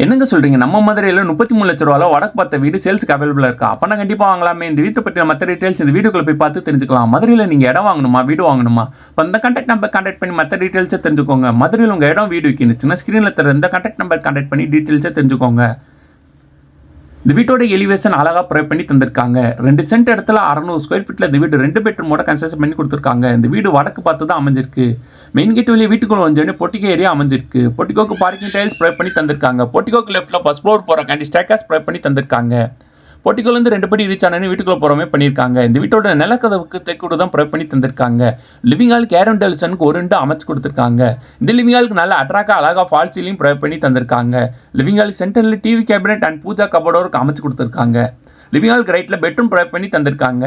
என்னங்க சொல்கிறீங்க நம்ம மதுரையில் முப்பத்தி மூணு லட்ச ரூபாவில் வடக்கு பார்த்த வீடு சேல்ஸுக்கு அவைலபிளாக இருக்கா? அப்போனா கண்டிப்பாக வாங்கலாமே. இந்த வீட்டை பற்றின மற்ற டீட்டெயில்ஸ் இந்த வீடியோக்குள்ள போய் பார்த்து தெரிஞ்சுக்கலாம். மதுரையில் நீங்கள் இடம் வாங்கணுமா? வீடு வாங்கணுமா? இப்போ இந்த கான்டாக்ட் நம்பர் கான்டாக்ட் பண்ணி மற்ற டீட்டெயில்ஸை தெரிஞ்சுக்கோங்க. மதுரையில் உங்கள் இடம் வீடு விற்கினுச்சுன்னா ஸ்க்ரீனில் தர இந்த கான்டாக்ட் நம்பர் கான்டாக்ட் பண்ணி டீட்டெயில்ஸை தெரிஞ்சுக்கோங்க. இந்த வீட்டோட எலிவேஷன் அழகாக ப்ரொவைட் பண்ணி தந்திருக்காங்க. ரெண்டு சென்ட் இடத்துல அறநூறு ஸ்கொயர் ஃபீட்டில் இந்த வீடு ரெண்டு பெட்ரூமோட கன்ஸ்ட்ரக்ஷன் பண்ணி கொடுத்துருக்காங்க. இந்த வீடு வடக்கு பார்த்து தான் அமைஞ்சிருக்கு. மெயின் கேட் வெளியே வீட்டுக்குள்ள வந்தோடனே பொட்டிகோ ஏரியா அமைஞ்சிருக்கு. பொட்டிகோக்கு பார்க்கிங் டைல்ஸ் ப்ரொவைட் பண்ணி தந்திருக்காங்க. பொட்டிகோக்கு லெஃப்ட்டில் ஃபஸ்ட் ஃப்ளோர் போகிற கேண்டி ஸ்டேக்கர்ஸ் ப்ரொவைட் பண்ணி தந்திருக்காங்க. பொட்டிக்கோலேருந்து ரெண்டு படி ரீச் ஆனே வீட்டுக்குள்ள போகிறோமே பண்ணியிருக்காங்க. இந்த வீட்டோட நிலக்கதவுக்கு தெக்கூட தான் ப்ரொவைட் பண்ணி தந்திருக்காங்க. லிவிங் ஹால் கேரம் டெல்சனுக்கு ஒரு ரெண்டு அமைச்சு கொடுத்துருக்காங்க. இந்த லிவிங் ஹாலுக்கு நல்ல அட்ராக்டாக அழகாக ஃபால் சீலிங் ப்ரொவைட் பண்ணி தந்திருக்காங்க. லிவிங் ஹால் சென்டரில் டிவி கேபினெட் அண்ட் பூஜா கபோர்டோருக்கு அமைச்சு கொடுத்துருக்காங்க. லிவிங் ஹாலுக்கு ரைட்டில் பெட்ரூம் ப்ரொவைட் பண்ணி தந்திருக்காங்க.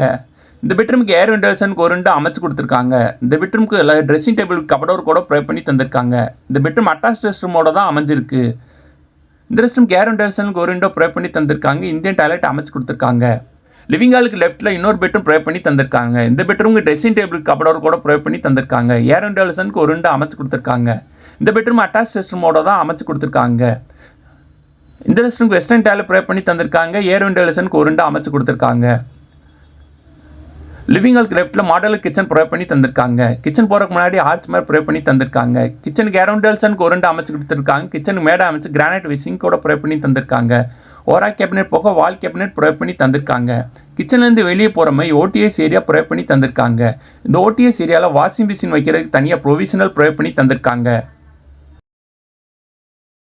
இந்த பெட்ரூமுக்கு ஏர் விண்டோசனுக்கு ஒரு ரெண்டு அமைச்சு கொடுத்துருக்காங்க. இந்த பெட்ரூமுக்கு ட்ரெஸ்ஸிங் டேபிள் கபடோர் கூட ப்ரொவைட் பண்ணி தந்திருக்காங்க. இந்த பெட்ரூம் அட்டாச் ரெஸ்ட் ரூமோட தான் அமைஞ்சிருக்கு. இந்த ரெஸ்ட் ரூம் கேர் விண்டோசனுக்கு ஒரு விண்டோ ப்ரே பண்ணி தந்திருக்காங்க. இந்தியன் டாய்லெட் அமைச்சு கொடுத்துருக்காங்க. லிவிங் ஹாலுக்கு லெஃப்ட்டில் இன்னொரு பெட்ரூம் ப்ரே பண்ணி தந்திருக்காங்க. இந்த பெட்ரூமுக்கு ட்ரெஸ்ஸிங் டேபிள் கபடோர் கூட ப்ரே பண்ணி தந்திருக்காங்க. ஏர் விண்டோசனுக்கு ஒரு ரெண்டு அமைச்சு கொடுத்துருக்காங்க. இந்த பெட்ரூம் அட்டாச் ரெஸ்ட் ரூமோட தான் அமைச்சு கொடுத்துருக்காங்க. இந்த ரெஸ்ட் ரூமுக்கு வெஸ்டர்ன் டாய்லெட் ப்ரே பண்ணி தந்திருக்காங்க. ஏர் விண்டோசனுக்கு ஒரு ரெண்டு அமைச்சு கொடுத்துருக்காங்க. லிவிங் ஹாலுக்கு லெஃப்ட்டில் மாடல் கிச்சன் ப்ரொவைட் பண்ணி தந்திருக்காங்க. கிச்சன் போகிறதுக்கு முன்னாடி ஆர்ச் மாதிரி ப்ரொவைட் பண்ணி தந்திருக்காங்க. கிச்சனுக்கு அரௌண்டல்சனுக்கு ஒரு ரெண்டு அமைச்சு கொடுத்துருக்காங்க. கிச்சனுக்கு மேடை அமைச்சு கிரானைட் விசிங் கூட ப்ரொவைட் பண்ணி தந்திருக்காங்க. ஓரா கேபினெட் போக வால் கேபினெட் ப்ரொவைட் பண்ணி தந்திருக்காங்க. கிச்சன்லேருந்து வெளியே போகிற மாதிரி ஓடிஎஸ் ஏரியா ப்ரொவைட் பண்ணி தந்திருக்காங்க. இந்த ஓடிஎஸ் ஏரியாவில் வாஷிங் மிஷின் வைக்கிறதுக்கு தனியாக ப்ரொவிஷனல் ப்ரொவைட் பண்ணி தந்திருக்காங்க.